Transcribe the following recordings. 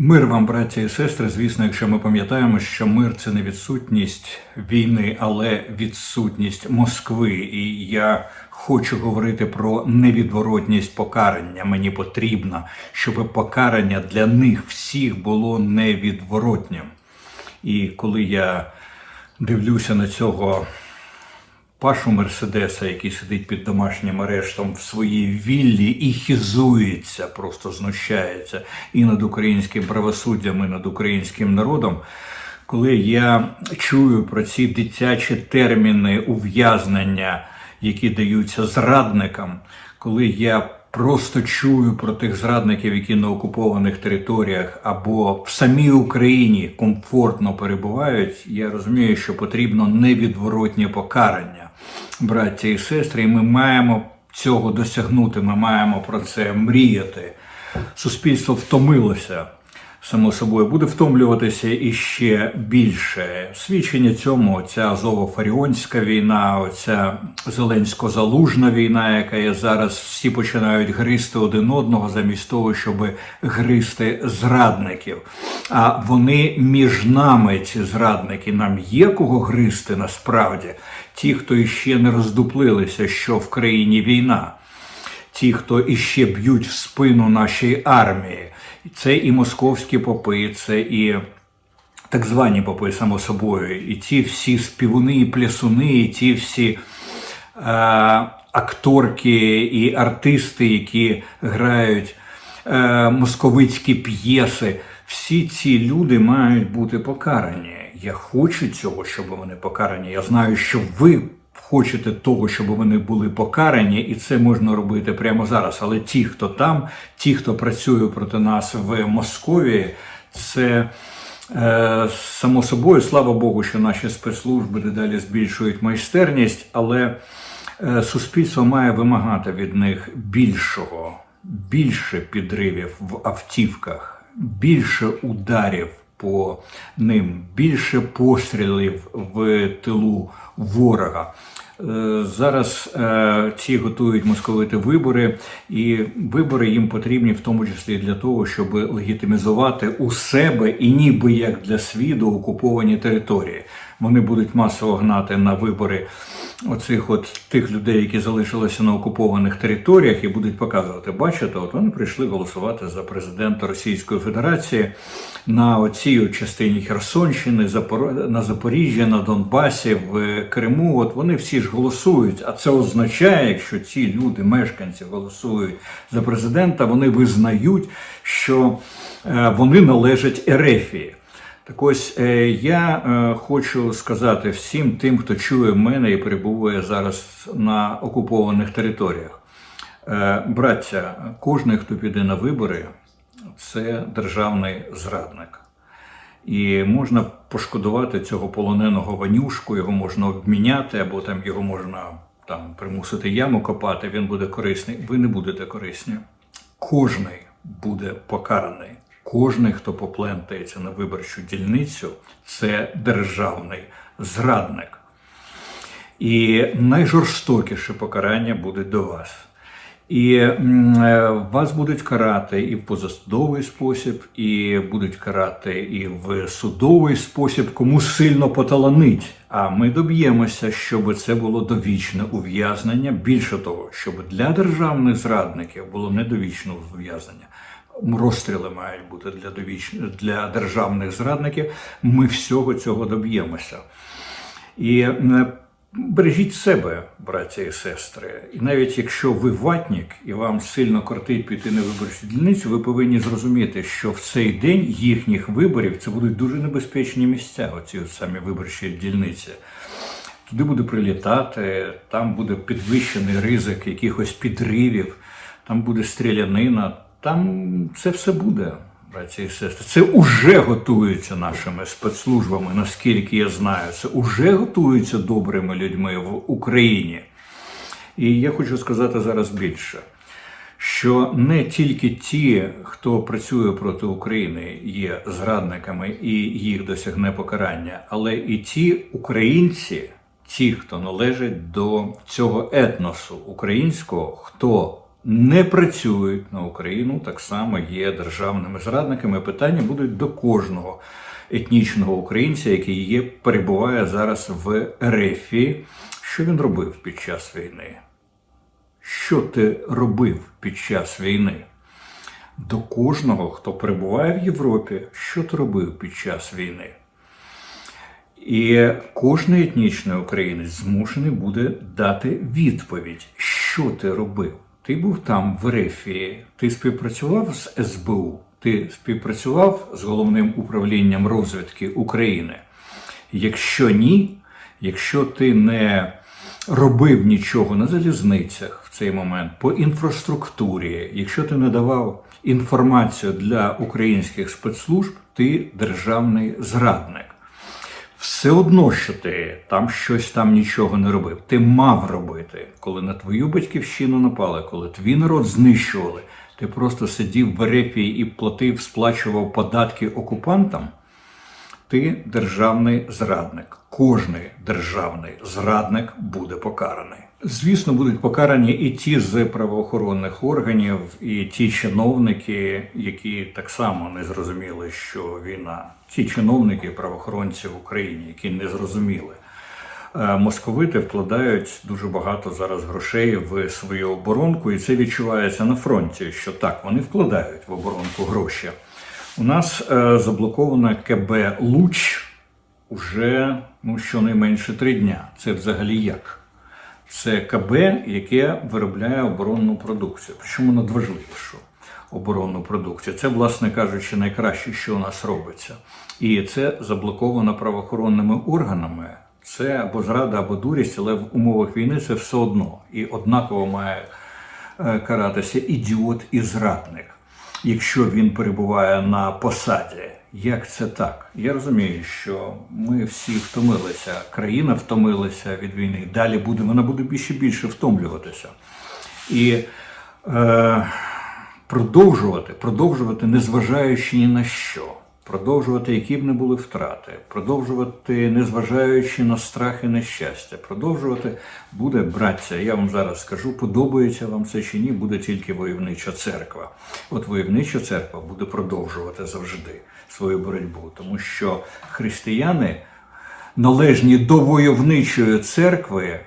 Мир вам, браття і сестри. Звісно, якщо ми пам'ятаємо, що мир це не відсутність війни, але відсутність Москви. І я хочу говорити про невідворотність покарання. Мені потрібно, щоб покарання для них всіх було невідворотнім. І коли я дивлюся на цього Пашу Мерседеса, який сидить під домашнім арештом в своїй віллі і хізується, просто знущається і над українським правосуддям, і над українським народом. Коли я чую про ці дитячі терміни ув'язнення, які даються зрадникам, коли я просто чую про тих зрадників, які на окупованих територіях або в самій Україні комфортно перебувають, я розумію, що потрібно невідворотнє покарання, браття і сестри, і ми маємо цього досягнути. Ми маємо про це мріяти. Суспільство втомилося. Само собою буде втомлюватися іще більше. Свідчення цьому ця Азово-Фаріонська війна, оця Зеленсько-Залужна війна, яка є зараз, всі починають гризти один одного замість того, щоб гризти зрадників. А вони між нами, ці зрадники, нам є кого гризти насправді. Ті, хто іще не роздуплилися, що в країні війна ті, хто іще б'ють в спину нашій армії. Це і московські попи, це і так звані попи, само собою, і ті всі співуни, і плясуни, і ті всі е, акторки і артисти, які грають е, московицькі п'єси. Всі ці люди мають бути покарані. Я хочу цього, щоб вони покарані. Я знаю, що ви хочете того, щоб вони були покарані, і це можна робити прямо зараз. Але ті, хто там, ті, хто працює проти нас в Московії, це е, само собою, слава Богу, що наші спецслужби дедалі збільшують майстерність, але е, суспільство має вимагати від них більшого, більше підривів в автівках, більше ударів по ним, більше пострілів в тилу ворога. Е, Зараз е, ці готують московити вибори, і вибори їм потрібні в тому числі для того, щоб легітимізувати у себе і ніби як для світу окуповані території. Вони будуть масово гнати на вибори оцих от тих людей, які залишилися на окупованих територіях, і будуть показувати, бачите, от вони прийшли голосувати за президента Російської Федерації на оцій частині Херсонщини, на Запоріжжі, на Донбасі, в Криму. От вони всі ж голосують. А це означає, якщо ці люди, мешканці, голосують за президента, вони визнають, що е, вони належать Ерефії. Так ось е, я е, хочу сказати всім тим, хто чує мене і перебуває зараз на окупованих територіях. Е, Браття, кожен, хто піде на вибори, це державний зрадник. І можна пошкодувати цього полоненого ванюшку, його можна обміняти, або там його можна там примусити яму копати, він буде корисний. Ви не будете корисні. Кожний буде покараний. Кожний, хто поплентається на виборчу дільницю, це державний зрадник. І найжорстокіше покарання буде до вас. І е, вас будуть карати і в позасудовий спосіб, і будуть карати і в судовий спосіб, кому сильно поталанить. А ми доб'ємося, щоб це було довічне ув'язнення. Більше того, щоб для державних зрадників було не довічне ув'язнення. Розстріли мають бути для довіч... для державних зрадників. Ми всього цього доб'ємося. І е, бережіть себе, браття і сестри. І навіть якщо ви ватник і вам сильно кортить піти на виборчу дільницю, ви повинні зрозуміти, що в цей день їхніх виборів це будуть дуже небезпечні місця, оці самі виборчі дільниці. Туди буде прилітати, там буде підвищений ризик якихось підривів, там буде стрілянина, там це все буде, браті і сестри. Це вже готується нашими спецслужбами, наскільки я знаю. Це вже готується добрими людьми в Україні. І я хочу сказати зараз більше. Що не тільки ті, хто працює проти України, є зрадниками і їх досягне покарання, але і ті українці, ті, хто належить до цього етносу українського, хто не працюють на Україну, так само є державними зрадниками. Питання будуть до кожного етнічного українця, який є, перебуває зараз в Ерефії. Що він робив під час війни? Що ти робив під час війни? До кожного, хто перебуває в Європі, що ти робив під час війни? І кожен етнічний українець змушений буде дати відповідь, що ти робив. Ти був там в Ерефії, ти співпрацював з СБУ, ти співпрацював з головним управлінням розвідки України. Якщо ні, якщо ти не робив нічого на залізницях в цей момент, по інфраструктурі, якщо ти не давав інформацію для українських спецслужб, ти державний зрадник. Все одно, що ти там щось там нічого не робив. Ти мав робити, коли на твою батьківщину напали, коли твій народ знищували. Ти просто сидів в репі і платив, сплачував податки окупантам. Ти державний зрадник. Кожний державний зрадник буде покараний. Звісно, будуть покарані і ті з правоохоронних органів, і ті чиновники, які так само не зрозуміли, що війна, ті чиновники, правоохоронці в Україні, які не зрозуміли. Е, Московити вкладають дуже багато зараз грошей в свою оборонку, і це відчувається на фронті. Що так вони вкладають в оборонку гроші. У нас е, заблокована КБ Луч уже ну, щонайменше три дня. Це взагалі як? Це КБ, яке виробляє оборонну продукцію. Причому надважливішу оборонну продукцію. Це, власне кажучи, найкраще, що у нас робиться. І це заблоковано правоохоронними органами. Це або зрада, або дурість, але в умовах війни це все одно. І однаково має е, каратися ідіот і зрадник, якщо він перебуває на посаді. Як це так? Я розумію, що ми всі втомилися, країна втомилася від війни. Далі буде вона буде більше більше втомлюватися. І е, продовжувати, продовжувати, незважаючи ні на що, продовжувати, які б не були втрати, продовжувати, незважаючи на страх і нещастя, продовжувати буде браття. Я вам зараз скажу, подобається вам це чи ні, буде тільки войовнича церква. От войовнича церква буде продовжувати завжди свою боротьбу, тому що християни належні до войовничої церкви.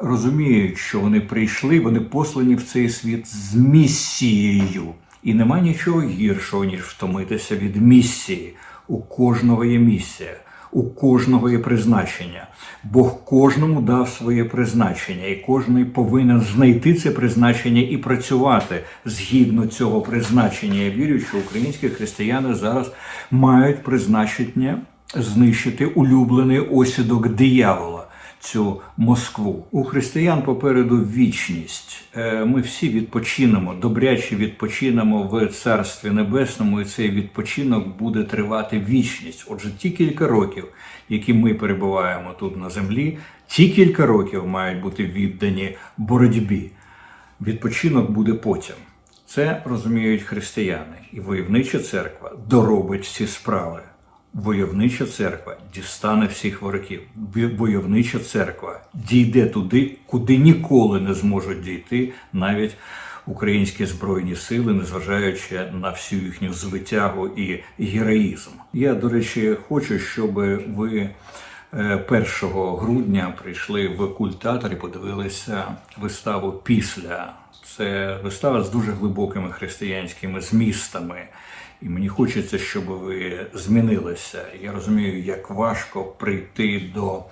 Розуміють, що вони прийшли, вони послані в цей світ з місією. І нема нічого гіршого, ніж втомитися від місії. У кожного є місія, у кожного є призначення. Бог кожному дав своє призначення, і кожен повинен знайти це призначення і працювати згідно цього призначення. Я вірю, що українські християни зараз мають призначення знищити улюблений осідок диявола цю Москву. У християн попереду вічність. Е, Ми всі відпочинемо, добряче відпочинемо в Царстві Небесному, і цей відпочинок буде тривати вічність. Отже, ті кілька років, які ми перебуваємо тут на землі, ті кілька років мають бути віддані боротьбі. Відпочинок буде потім. Це розуміють християни, і войовнича церква доробить ці справи. Войовнича церква дістане всіх ворогів. Войовнича церква дійде туди, куди ніколи не зможуть дійти навіть українські збройні сили, незважаючи на всю їхню звитягу і героїзм. Я, до речі, хочу, щоб ви е, 1 грудня прийшли в культатор і подивилися виставу після. Це вистава з дуже глибокими християнськими змістами. І мені хочеться, щоб ви змінилися. Я розумію, як важко прийти до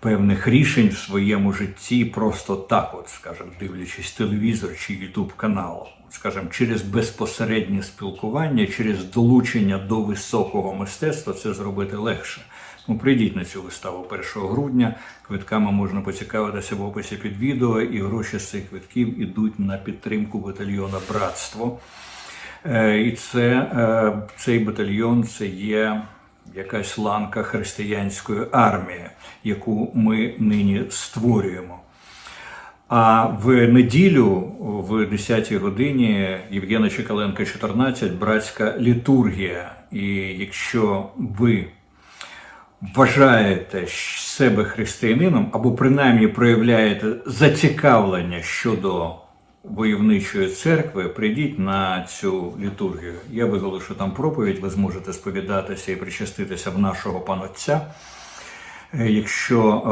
певних рішень в своєму житті просто так, от, скажімо, дивлячись телевізор чи ютуб канал, скажімо, через безпосереднє спілкування, через долучення до високого мистецтва це зробити легше. Ну, прийдіть на цю виставу 1 грудня. Квитками можна поцікавитися в описі під відео, і гроші з цих квитків ідуть на підтримку батальйона Братство. Е, І це, е, цей батальйон це є якась ланка християнської армії, яку ми нині створюємо. А в неділю, в 10-й годині, Євгена Чекаленка, 14, братська літургія. І якщо ви вважаєте себе християнином, або принаймні проявляєте зацікавлення щодо войовничої церкви, прийдіть на цю літургію. Я виголошу там проповідь, ви зможете сповідатися і причаститися в нашого панотця. Е, Якщо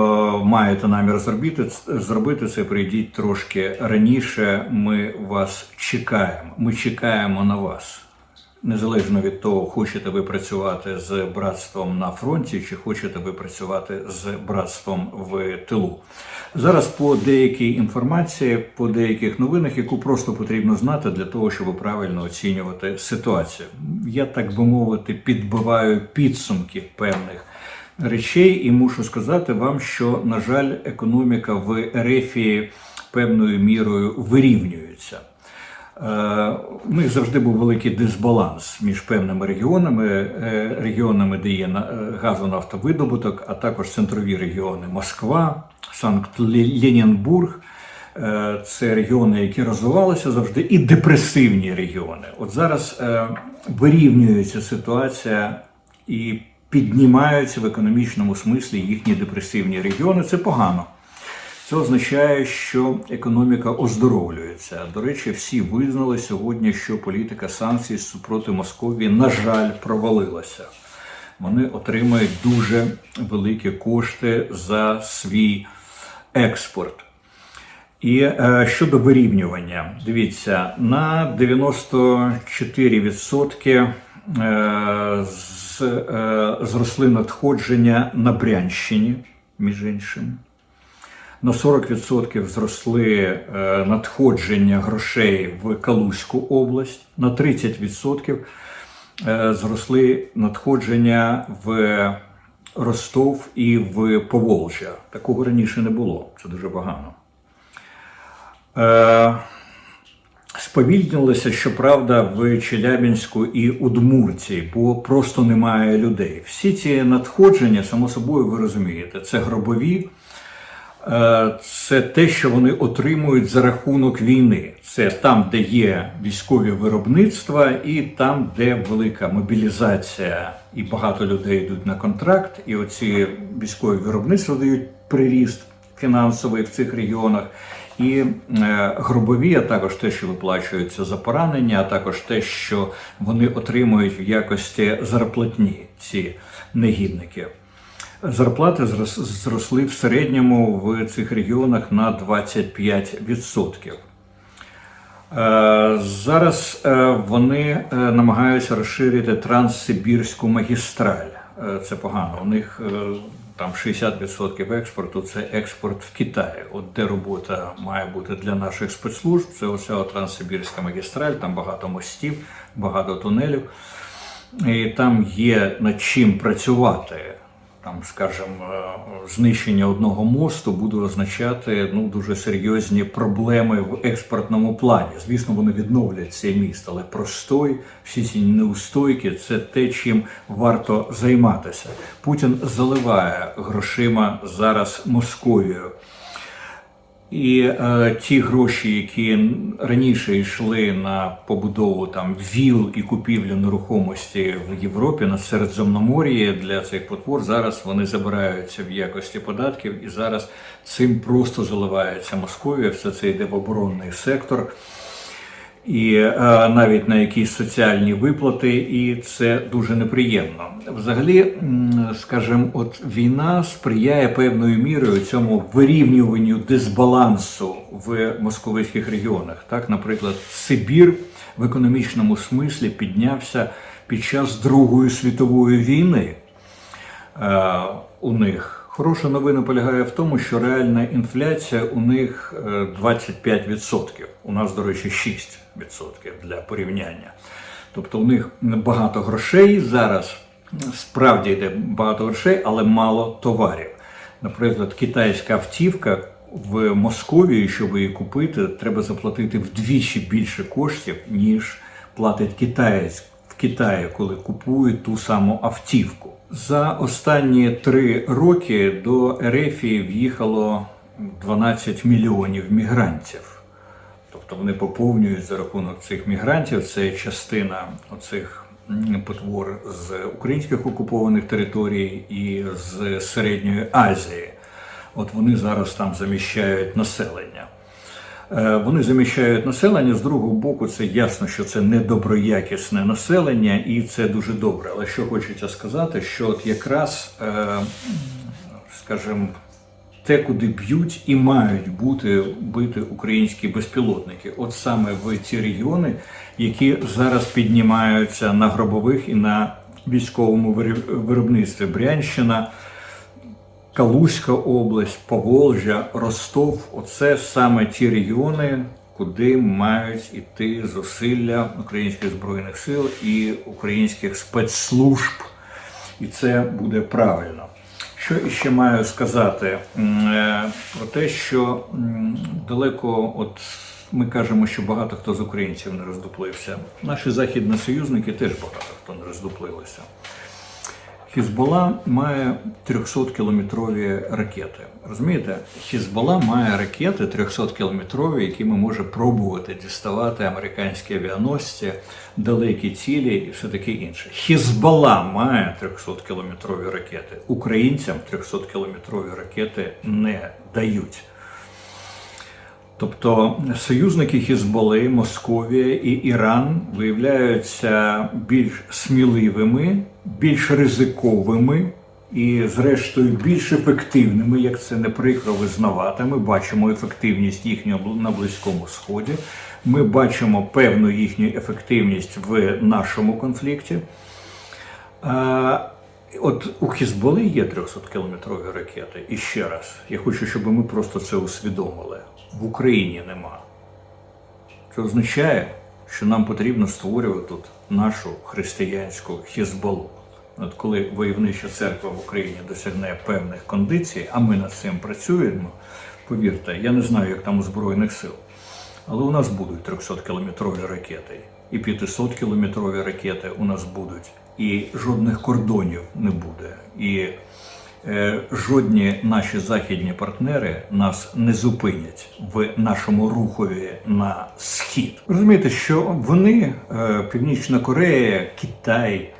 е, маєте намір зробити, зробити це, прийдіть трошки раніше. Ми вас чекаємо. Ми чекаємо на вас. Незалежно від того, хочете ви працювати з братством на фронті, чи хочете ви працювати з братством в тилу. Зараз по деякій інформації, по деяких новинах, яку просто потрібно знати для того, щоб правильно оцінювати ситуацію. Я так би мовити, підбиваю підсумки певних речей, і мушу сказати вам, що на жаль, економіка в Ерефії певною мірою вирівнюється. Е, У них завжди був великий дисбаланс між певними регіонами, е, регіонами, де є е, газонафтовидобуток, а також центрові регіони Москва, Санкт-Ленінбург. Е, Це регіони, які розвивалися завжди, і депресивні регіони. От зараз вирівнюється ситуація і піднімаються в економічному смислі їхні депресивні регіони. Це погано. Це означає, що економіка оздоровлюється. До речі, всі визнали сьогодні, що політика санкцій супроти Московії, на жаль, провалилася. Вони отримають дуже великі кошти за свій експорт. І е, щодо вирівнювання, дивіться, на 94% е, з, е, зросли надходження на Брянщині, між іншим. На 40% зросли е, надходження грошей в Калузьку область, на 30% е, зросли надходження в Ростов і в Поволжя. Такого раніше не було. Це дуже погано. Е, Сповільнилося, щоправда, в Челябінську і Удмуртії, бо просто немає людей. Всі ці надходження, само собою, ви розумієте, це гробові, це те, що вони отримують за рахунок війни. Це там, де є військові виробництва, і там, де велика мобілізація, і багато людей йдуть на контракт, і оці військові виробництва дають приріст фінансовий в цих регіонах. І е, гробові, а також те, що виплачується за поранення, а також те, що вони отримують в якості зарплатні ці негідники. Зарплати зросли в середньому в цих регіонах на 25%. Е, Зараз е, вони е, намагаються розширити Транссибірську магістраль. Це погано. У них там 60% експорту це експорт в Китай. От де робота має бути для наших спецслужб, це оця Транссибірська магістраль, там багато мостів, багато тунелів. І там є над чим працювати. Там, скажімо, е, знищення одного мосту буде означати ну, дуже серйозні проблеми в експортному плані. Звісно, вони відновлять цей міст, але простой, всі ці неустойки це те, чим варто займатися. Путін заливає грошима зараз Московію. І е, ті гроші, які раніше йшли на побудову там віл і купівлю нерухомості в Європі на Середземномор'ї для цих потвор, зараз вони забираються в якості податків, і зараз цим просто заливається Московія. Все це йде в оборонний сектор і е, навіть на якісь соціальні виплати, і це дуже неприємно. Взагалі, скажімо, от війна сприяє певною мірою цьому вирівнюванню дисбалансу в московицьких регіонах. Так, наприклад, Сибір в економічному смислі піднявся під час Другої світової війни е, у них. Хороша новина полягає в тому, що реальна інфляція у них е, 25%. У нас, до речі, 6% для порівняння. Тобто у них багато грошей зараз, справді йде багато грошей, але мало товарів. Наприклад, китайська автівка в Московії, щоб її купити, треба заплатити вдвічі більше коштів, ніж платить китаєць в Китаї, коли купують ту саму автівку. За останні три роки до Ерефії в'їхало 12 мільйонів мігрантів. Тобто вони поповнюють за рахунок цих мігрантів. Це частина оцих потвор з українських окупованих територій і з Середньої Азії. От вони зараз там заміщають населення. Е, Вони заміщають населення. З другого боку, це ясно, що це недоброякісне населення, і це дуже добре. Але що хочеться сказати, що от якраз, е, скажімо, те, куди б'ють і мають бути бити українські безпілотники, от саме в ці регіони, які зараз піднімаються на гробових і на військовому виробництві Брянщина. Калузька область, Поволжя, Ростов оце саме ті регіони, куди мають іти зусилля українських збройних сил і українських спецслужб. І це буде правильно. Що іще маю сказати е, про те, що далеко, от ми кажемо, що багато хто з українців не роздуплився. Наші західні союзники теж багато хто не роздуплилися. Хізбола має 300-кілометрові ракети. Розумієте, Хізбола має ракети 300-кілометрові, якими може пробувати діставати американські авіаносці, далекі цілі і все таке інше. Хізбола має 300-кілометрові ракети. Українцям 300-кілометрові ракети не дають. Тобто союзники Хізболи, Московія і Іран виявляються більш сміливими, більш ризиковими і, зрештою, більш ефективними, як це не прикро визнавати. Ми бачимо ефективність їхнього на Близькому Сході. Ми бачимо певну їхню ефективність в нашому конфлікті. От у Хізболи є 300-кілометрові ракети. І ще раз, я хочу, щоб ми просто це усвідомили. В Україні нема. Це означає, що нам потрібно створювати тут нашу християнську Хізболу. От коли войовнича церква в Україні досягне певних кондицій, а ми над цим працюємо, повірте, я не знаю, як там у Збройних сил, але у нас будуть 300-кілометрові ракети, і 500-кілометрові ракети у нас будуть, і жодних кордонів не буде. І жодні наші західні партнери нас не зупинять в нашому рухові на схід. Розумієте, що вони, е, Північна Корея, Китай,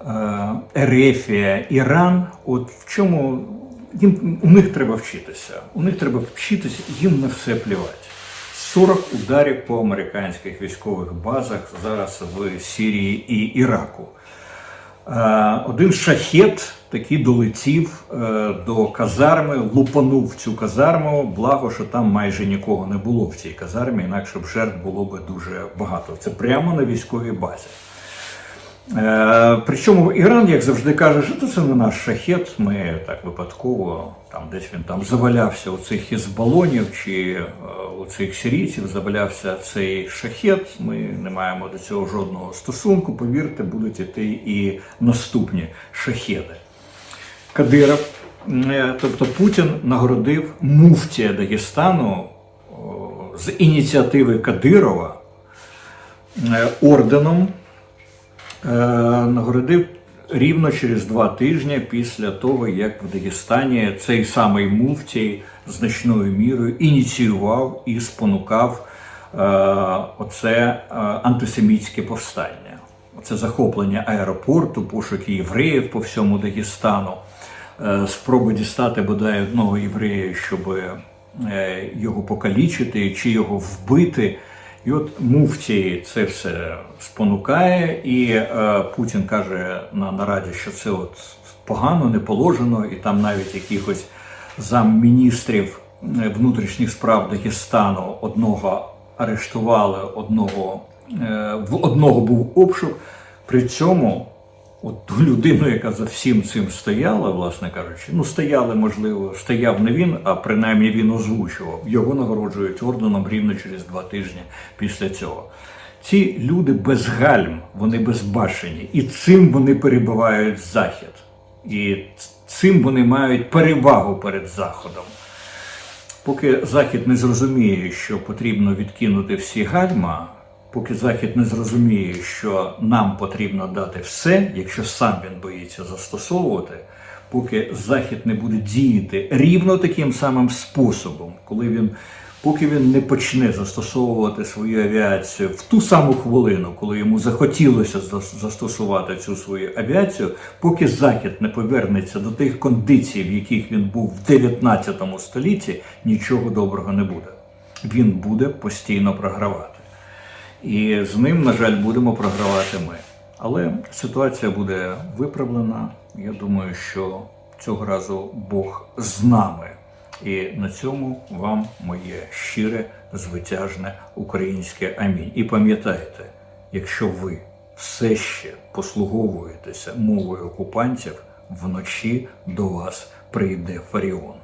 е, Ерефія, Іран, от в чому їм у них треба вчитися. У них треба вчитися, їм на все плівати. 40 ударів по американських військових базах зараз в Сирії і Іраку. Е, Один шахет таки долетів е, до казарми, лупанув цю казарму. Благо, що там майже нікого не було в цій казармі, інакше б жертв було б дуже багато. Це прямо на військовій базі. Е, причому Іран, як завжди, каже, що це не наш шахет. Ми так випадково, там десь він там завалявся у цих із балонів чи е, у цих сирійців завалявся цей шахет. Ми не маємо до цього жодного стосунку. Повірте, будуть іти і наступні шахеди. Кадиров, е, тобто Путін нагородив муфтія Дагестану з ініціативи Кадирова е, орденом е, нагородив рівно через два тижні після того, як в Дагестані цей самий муфтій значною мірою ініціював і спонукав оце антисемітське повстання. Це захоплення аеропорту, пошуки євреїв по всьому Дагестану, спроби дістати бодай одного єврея, щоб е, його покалічити чи його вбити. І от муфтій це все спонукає, і е, Путін каже на нараді, що це от погано, не положено, і там навіть якихось замміністрів е, внутрішніх справ Дагестану одного арештували, одного е, в одного був обшук. При цьому от ту людину, яка за всім цим стояла, власне кажучи, ну стояли, можливо, стояв не він, а принаймні він озвучував. Його нагороджують орденом рівно через два тижні після цього. Ці люди без гальм, вони безбашені, і цим вони перебивають захід. І цим вони мають перевагу перед заходом. Поки Захід не зрозуміє, що потрібно відкинути всі гальма, поки Захід не зрозуміє, що нам потрібно дати все, якщо сам він боїться застосовувати, поки Захід не буде діяти рівно таким самим способом, коли він, поки він не почне застосовувати свою авіацію в ту саму хвилину, коли йому захотілося застосувати цю свою авіацію, поки Захід не повернеться до тих кондицій, в яких він був в 19 столітті, нічого доброго не буде. він буде постійно програвати. І з ним, на жаль, будемо програвати ми. Але ситуація буде виправлена. Я думаю, що цього разу Бог з нами. І на цьому вам моє щире, звитяжне українське амінь. І пам'ятайте, якщо ви все ще послуговуєтеся мовою окупантів, вночі до вас прийде Фаріон.